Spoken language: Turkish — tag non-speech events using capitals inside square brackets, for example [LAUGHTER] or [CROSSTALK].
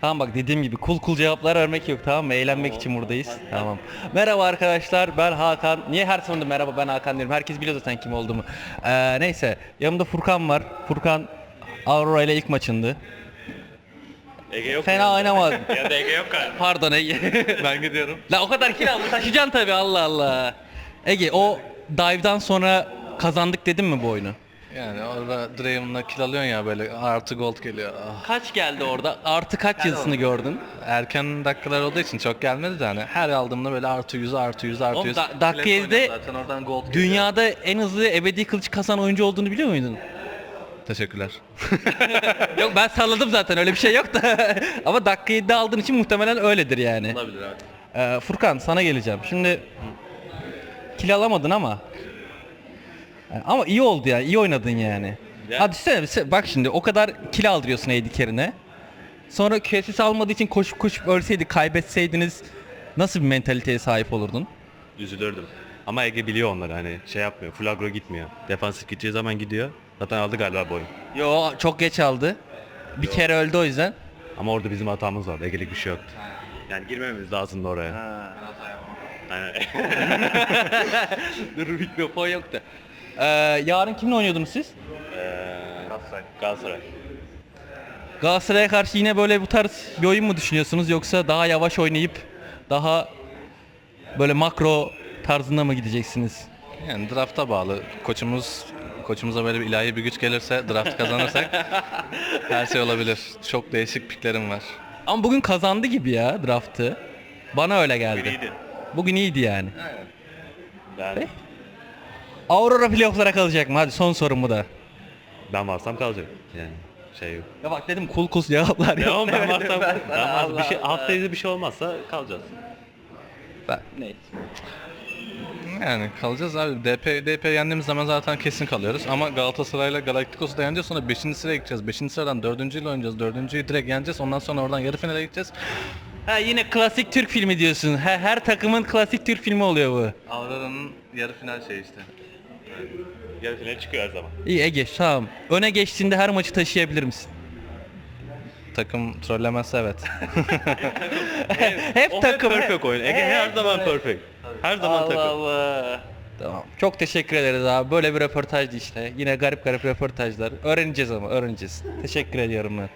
Tamam bak dediğim gibi kul kul cevaplar vermek yok tamam mı? Eğlenmek için buradayız. Tamam. Merhaba arkadaşlar ben Hakan. Niye her sonunda merhaba ben Hakan diyorum. Herkes biliyor zaten kim olduğumu. Ee, neyse yanımda Furkan var. Furkan Aurora ile ilk maçındı. Ege yok. Fena oynamadın. [LAUGHS] Ya da Ege yok galiba. Pardon Ege. [LAUGHS] Ben gidiyorum. La o kadar kill aldın taşıyacaksın tabii Allah Allah. Ege o dive'dan sonra kazandık dedin mi bu oyunu? Yani orada Draven'la kill alıyorsun ya böyle artı gold geliyor. Ah. Kaç geldi orada? Artı kaç yazısını gördün? Erken dakikalar olduğu için çok gelmedi de hani her aldığımda böyle artı 100 artı 100 artı Oğlum 100. da- dakika yedide oynuyor Zaten oradan gold geliyor. Dünyada en hızlı ebedi kılıç kasan oyuncu olduğunu biliyor muydun? Teşekkürler. [LAUGHS] yok ben salladım zaten öyle bir şey yok da. [LAUGHS] Ama dakika 7'de aldığın için muhtemelen öyledir yani. Olabilir abi. Ee, Furkan sana geleceğim. Şimdi kill alamadın ama. Ama iyi oldu ya. iyi oynadın yani. Ya. Hadi sen, sen- bak şimdi o kadar kill aldırıyorsun AD carry'ne. Sonra QSS almadığı için koşup koşup ölseydi, kaybetseydiniz nasıl bir mentaliteye sahip olurdun? Üzülürdüm. Ama Ege biliyor onları hani şey yapmıyor. Full agro gitmiyor. Defansif gideceği zaman gidiyor. Zaten aldı galiba bu oyun. Yo çok geç aldı. Bir kere öldü o yüzden. Ama orada bizim hatamız vardı. Ege'lik bir şey yoktu. Yani girmememiz lazımdı oraya. Aynen. [LAUGHS] [LAUGHS] Dur mikrofon yoktu. Ee, yarın kimle oynuyordunuz siz? Galatasaray. Galatasaray. Galatasaray'a karşı yine böyle bu tarz bir oyun mu düşünüyorsunuz yoksa daha yavaş oynayıp daha böyle makro tarzında mı gideceksiniz? Yani drafta bağlı. Koçumuz koçumuza böyle bir ilahi bir güç gelirse draft kazanırsak [LAUGHS] her şey olabilir. Çok değişik piklerim var. Ama bugün kazandı gibi ya draftı. Bana öyle geldi. Bugün iyiydi. Bugün iyiydi yani. Ben, Aurora playoff'lara kalacak mı? Hadi son sorum bu da. ben varsam kalacak. Yani şey yok. Ya bak dedim kul kul cevaplar Ya oğlum ben [LAUGHS] varsam, Ben- varsam bir şey, hafta bir şey olmazsa kalacağız. Ben- Neyse. Yani kalacağız abi. DP DP yendiğimiz zaman zaten kesin kalıyoruz. Ama Galatasaray'la Galacticos'u da yeneceğiz. Sonra 5. sıraya gideceğiz. 5. sıradan 4. ile oynayacağız. 4.'yü direkt yeneceğiz. Ondan sonra oradan yarı finale gideceğiz. Ha yine klasik Türk filmi diyorsun. Her, her takımın klasik Türk filmi oluyor bu. Aurora'nın yarı final şeyi işte. Yarı finale çıkıyor her zaman. İyi Ege tamam. Öne geçtiğinde her maçı taşıyabilir misin? Takım trollemezse evet. [LAUGHS] Hep O takım. hep perfect oyun. Ege her zaman perfect. Her zaman Allah takım. Allah. Tamam. Çok teşekkür ederiz abi. Böyle bir röportajdı işte. Yine garip garip röportajlar. Öğreneceğiz ama öğreneceğiz. Teşekkür ediyorum ben.